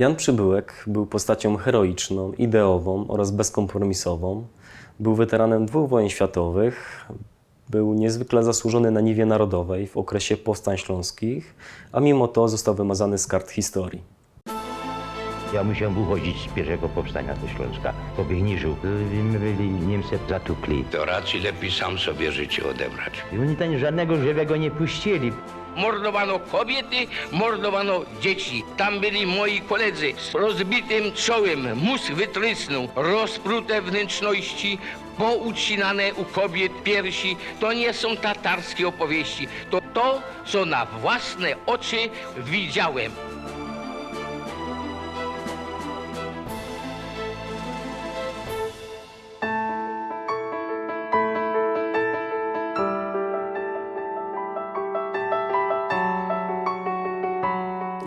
Jan Przybyłek był postacią heroiczną, ideową oraz bezkompromisową. Był weteranem dwóch wojen światowych. Był niezwykle zasłużony na niwie narodowej w okresie powstań śląskich, a mimo to został wymazany z kart historii. Ja musiałem uchodzić z pierwszego powstania do Śląska, po Biegniżu. My byli Niemcy zatukli. To raczej lepiej sam sobie życie odebrać. I oni tam żadnego żywego nie puścili. Mordowano kobiety, mordowano dzieci. Tam byli moi koledzy z rozbitym czołem, mózg wytrysnął, rozprute wnętrzności, poucinane u kobiet piersi. To nie są tatarskie opowieści, to to, co na własne oczy widziałem.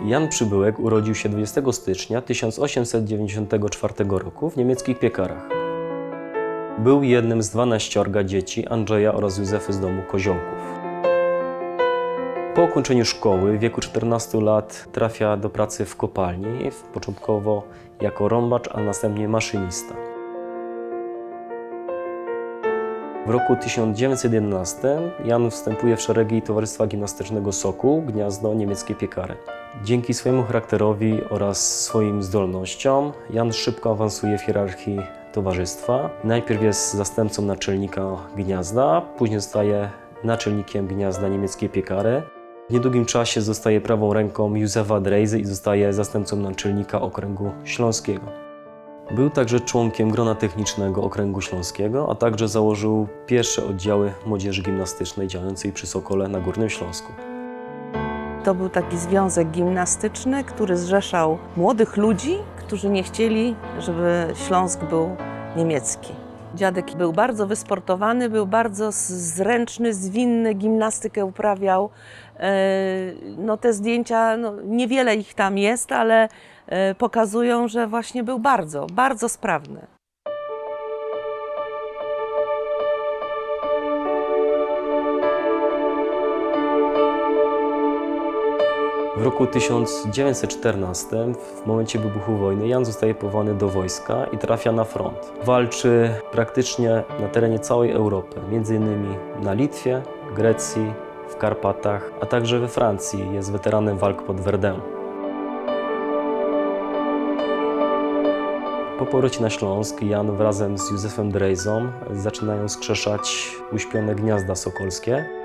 Jan Przybyłek urodził się 20 stycznia 1894 roku w niemieckich piekarach. Był jednym z dwanaściorga dzieci Andrzeja oraz Józefy z domu Koziołków. Po ukończeniu szkoły w wieku 14 lat trafia do pracy w kopalni, początkowo jako rąbacz, a następnie maszynista. W roku 1911 Jan wstępuje w szeregi Towarzystwa Gimnastycznego Sokół, gniazdo niemieckie piekary. Dzięki swojemu charakterowi oraz swoim zdolnościom Jan szybko awansuje w hierarchii towarzystwa. Najpierw jest zastępcą naczelnika gniazda, później zostaje naczelnikiem gniazda niemieckie piekary. W niedługim czasie zostaje prawą ręką Józefa Drejzy i zostaje zastępcą naczelnika okręgu śląskiego. Był także członkiem grona technicznego Okręgu Śląskiego, a także założył pierwsze oddziały młodzieży gimnastycznej działającej przy Sokole na Górnym Śląsku. To był taki związek gimnastyczny, który zrzeszał młodych ludzi, którzy nie chcieli, żeby Śląsk był niemiecki. Dziadek był bardzo wysportowany, był bardzo zręczny, zwinny, gimnastykę uprawiał. E, No te zdjęcia, no, niewiele ich tam jest, ale e, pokazują, że właśnie był bardzo, bardzo sprawny. Roku 1914, w momencie wybuchu wojny, Jan zostaje powołany do wojska i trafia na front. Walczy praktycznie na terenie całej Europy, m.in. na Litwie, Grecji, w Karpatach, a także we Francji. Jest weteranem walk pod Verdun. Po powrocie na Śląsk Jan wrazem z Józefem Drejzą zaczynają skrzeszać uśpione gniazda sokolskie.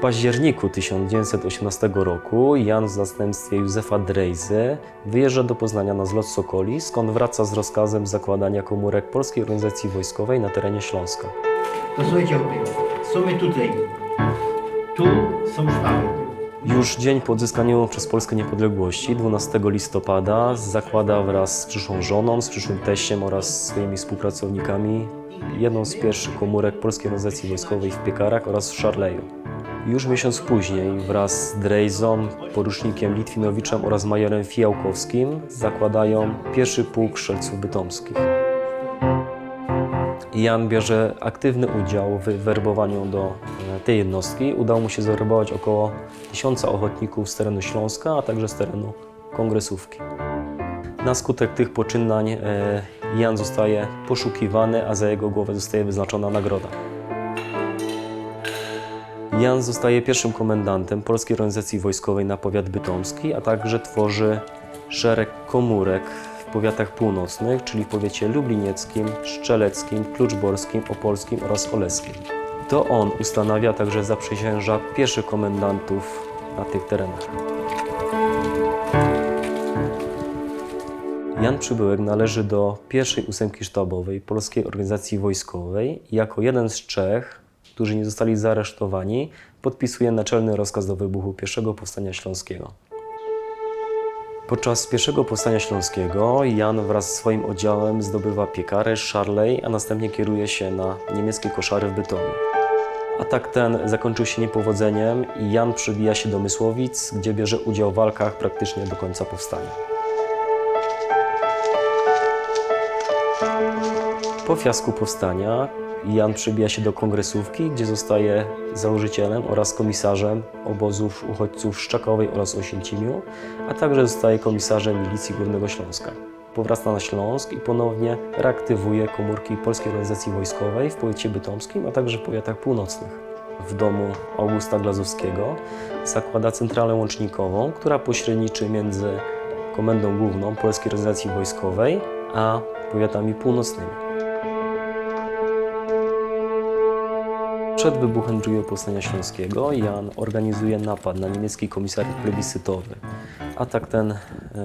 W październiku 1918 roku Jan w zastępstwie Józefa Drejzy wyjeżdża do Poznania na zlot Sokoli, skąd wraca z rozkazem zakładania komórek Polskiej Organizacji Wojskowej na terenie Śląska. Posłuchajcie. Co my tutaj? Tu są szwaby. Już dzień po odzyskaniu przez Polskę niepodległości, 12 listopada, zakłada wraz z przyszłą żoną, z przyszłym teściem oraz swoimi współpracownikami jedną z pierwszych komórek Polskiej Organizacji Wojskowej w Piekarach oraz w Szarleju. Już miesiąc później wraz z Drejzą, porucznikiem Litwinowiczem oraz majorem Fijałkowskim zakładają pierwszy pułk strzelców bytomskich. Jan bierze aktywny udział w werbowaniu do tej jednostki. Udało mu się zawerbować około tysiąca ochotników z terenu Śląska, a także z terenu Kongresówki. Na skutek tych poczynań e, Jan zostaje poszukiwany, a za jego głowę zostaje wyznaczona nagroda. Jan zostaje pierwszym komendantem Polskiej Organizacji Wojskowej na powiat bytomski, a także tworzy szereg komórek w powiatach północnych, czyli w powiecie lublinieckim, szczeleckim, kluczborskim, opolskim oraz oleskim. To on ustanawia także zaprzysięża pierwszych komendantów na tych terenach. Jan Przybyłek należy do pierwszej ósemki sztabowej Polskiej Organizacji Wojskowej i jako jeden z trzech, którzy nie zostali zaaresztowani, podpisuje naczelny rozkaz do wybuchu pierwszego powstania śląskiego. Podczas pierwszego powstania śląskiego Jan wraz z swoim oddziałem zdobywa Piekarę, Szarlej, a następnie kieruje się na niemieckie koszary w Bytomiu. Atak ten zakończył się niepowodzeniem i Jan przybija się do Mysłowic, gdzie bierze udział w walkach praktycznie do końca powstania. Po fiasku powstania Jan przebija się do kongresówki, gdzie zostaje założycielem oraz komisarzem obozów uchodźców w Szczakowej oraz Osięcimiu, a także zostaje komisarzem milicji Górnego Śląska. Powraca na Śląsk i ponownie reaktywuje komórki Polskiej Organizacji Wojskowej w powiecie bytomskim, a także w powiatach północnych. W domu Augusta Glazowskiego zakłada centralę łącznikową, która pośredniczy między Komendą Główną Polskiej Organizacji Wojskowej a powiatami północnymi. Przed wybuchem II Powstania Śląskiego Jan organizuje napad na niemiecki komisariat plebiscytowy. Atak ten e,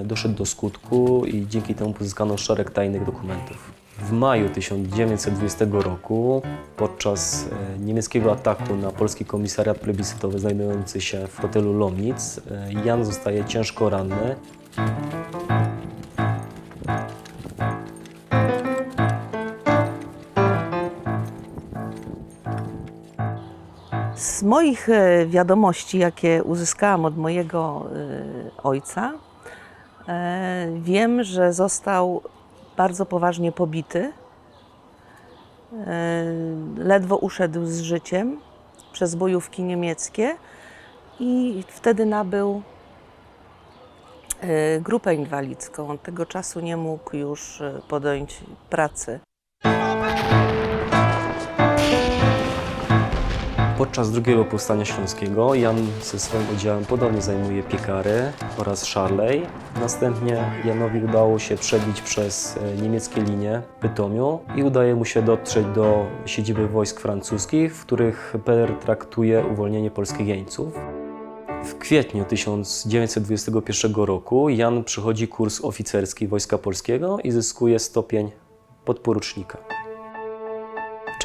doszedł do skutku i dzięki temu pozyskano szereg tajnych dokumentów. W maju 1920 roku, podczas e, niemieckiego ataku na polski komisariat plebiscytowy znajdujący się w hotelu Lomnic, e, Jan zostaje ciężko ranny. Z moich e, wiadomości, jakie uzyskałam od mojego e, ojca, e, wiem, że został bardzo poważnie pobity. Ledwo uszedł z życiem przez bojówki niemieckie i wtedy nabył grupę inwalidzką. Od tego czasu nie mógł już podjąć pracy. Podczas drugiego powstania śląskiego Jan ze swoim oddziałem ponownie zajmuje Piekary oraz Szarlej. Następnie Janowi udało się przebić przez e, niemieckie linie Bytomiu i udaje mu się dotrzeć do siedziby wojsk francuskich, w których pertraktuje uwolnienie polskich jeńców. W kwietniu 1921 roku Jan przychodzi kurs oficerski Wojska Polskiego i zyskuje stopień podporucznika.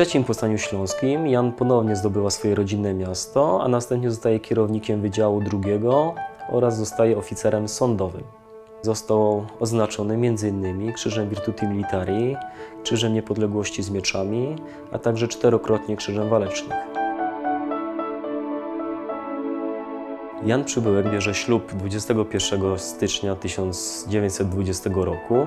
Trzecim powstaniu śląskim Jan ponownie zdobywa swoje rodzinne miasto, a następnie zostaje kierownikiem Wydziału II oraz zostaje oficerem sądowym. Został oznaczony m.in. Krzyżem Virtuti Militari, Krzyżem Niepodległości z mieczami, a także czterokrotnie Krzyżem Walecznych. Jan Przybyłek bierze ślub 21 stycznia 1920 roku.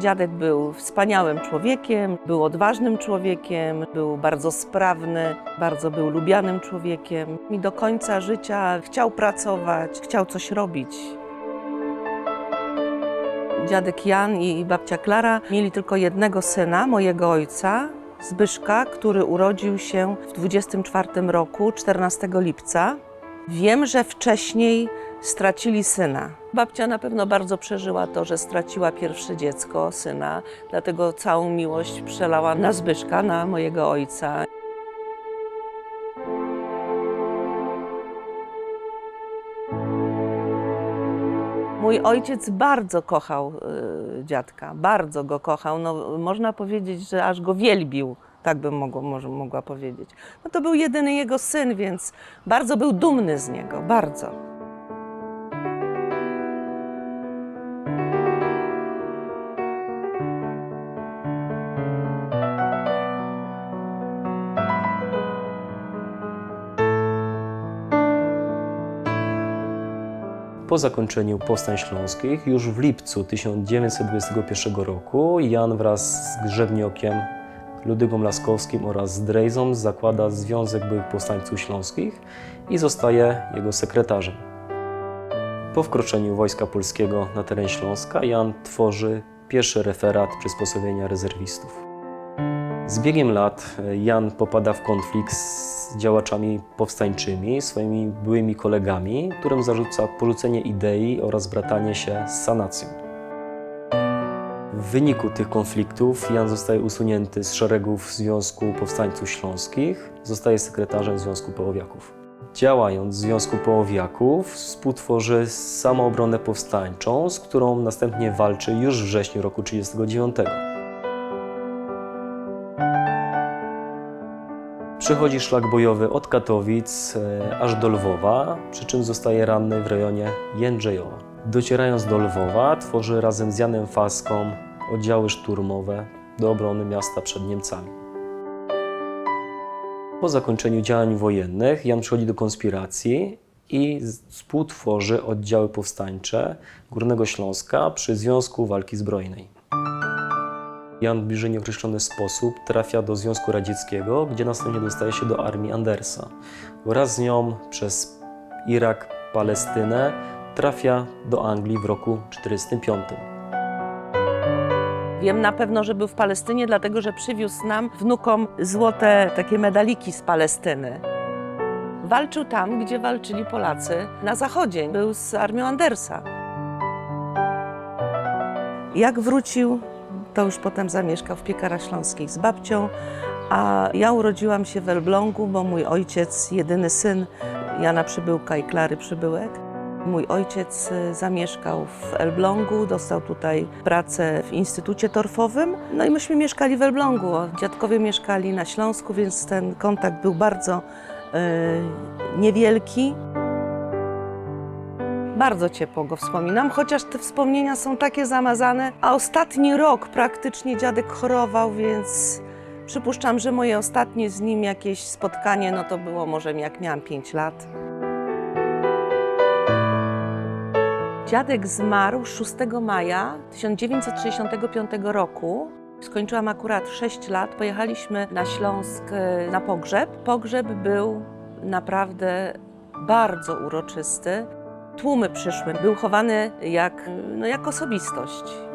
Dziadek był wspaniałym człowiekiem, był odważnym człowiekiem, był bardzo sprawny, bardzo był lubianym człowiekiem i do końca życia chciał pracować, chciał coś robić. Dziadek Jan i babcia Klara mieli tylko jednego syna, mojego ojca, Zbyszka, który urodził się w 24 roku, 14 lipca. Wiem, że wcześniej stracili syna. Babcia na pewno bardzo przeżyła to, że straciła pierwsze dziecko, syna, dlatego całą miłość przelała na Zbyszka, na mojego ojca. Mój ojciec bardzo kochał y, dziadka, bardzo go kochał. No, można powiedzieć, że aż go wielbił, tak bym mogła, może, mogła powiedzieć. No, to był jedyny jego syn, więc bardzo był dumny z niego, bardzo. Po zakończeniu powstań śląskich, już w lipcu 1921 roku, Jan wraz z Grzewniokiem, Ludygą Laskowskim oraz Drejzą zakłada Związek Byłych Powstańców Śląskich i zostaje jego sekretarzem. Po wkroczeniu Wojska Polskiego na teren Śląska Jan tworzy pierwszy referat przysposobienia rezerwistów. Z biegiem lat e, Jan popada w konflikt z działaczami powstańczymi, swoimi byłymi kolegami, którym zarzuca porzucenie idei oraz bratanie się z sanacją. W wyniku tych konfliktów Jan zostaje usunięty z szeregów Związku Powstańców Śląskich, zostaje sekretarzem Związku Połowiaków. Działając w Związku Połowiaków, współtworzy samoobronę powstańczą, z którą następnie walczy już w wrześniu roku 1939. Przychodzi szlak bojowy od Katowic e, aż do Lwowa, przy czym zostaje ranny w rejonie Jędrzejowa. Docierając do Lwowa, tworzy razem z Janem Faską oddziały szturmowe do obrony miasta przed Niemcami. Po zakończeniu działań wojennych Jan przychodzi do konspiracji i współtworzy oddziały powstańcze Górnego Śląska przy Związku Walki Zbrojnej. Jan w bliżej nieokreślony sposób trafia do Związku Radzieckiego, gdzie następnie dostaje się do armii Andersa. Wraz z nią przez Irak, Palestynę trafia do Anglii w roku 1945. Wiem na pewno, że był w Palestynie, dlatego że przywiózł nam, wnukom, złote takie medaliki z Palestyny. Walczył tam, gdzie walczyli Polacy na zachodzie. Był z armią Andersa. Jak wrócił, to już potem zamieszkał w Piekarach Śląskich z babcią, a ja urodziłam się w Elblągu, bo mój ojciec, jedyny syn Jana Przybyłka i Klary Przybyłek, Mój ojciec y, zamieszkał w Elblągu, dostał tutaj pracę w Instytucie Torfowym. No i myśmy mieszkali w Elblągu. Dziadkowie mieszkali na Śląsku, więc ten kontakt był bardzo y, niewielki. Bardzo ciepło go wspominam, chociaż te wspomnienia są takie zamazane, a ostatni rok praktycznie dziadek chorował, więc przypuszczam, że moje ostatnie z nim jakieś spotkanie, no to było może jak miałam 5 lat. Dziadek zmarł 6 maja 1965 roku. Skończyłam akurat 6 lat. Pojechaliśmy na Śląsk e, na pogrzeb. Pogrzeb był naprawdę bardzo uroczysty. Tłumy przyszły. Był chowany jak, no, jak osobistość.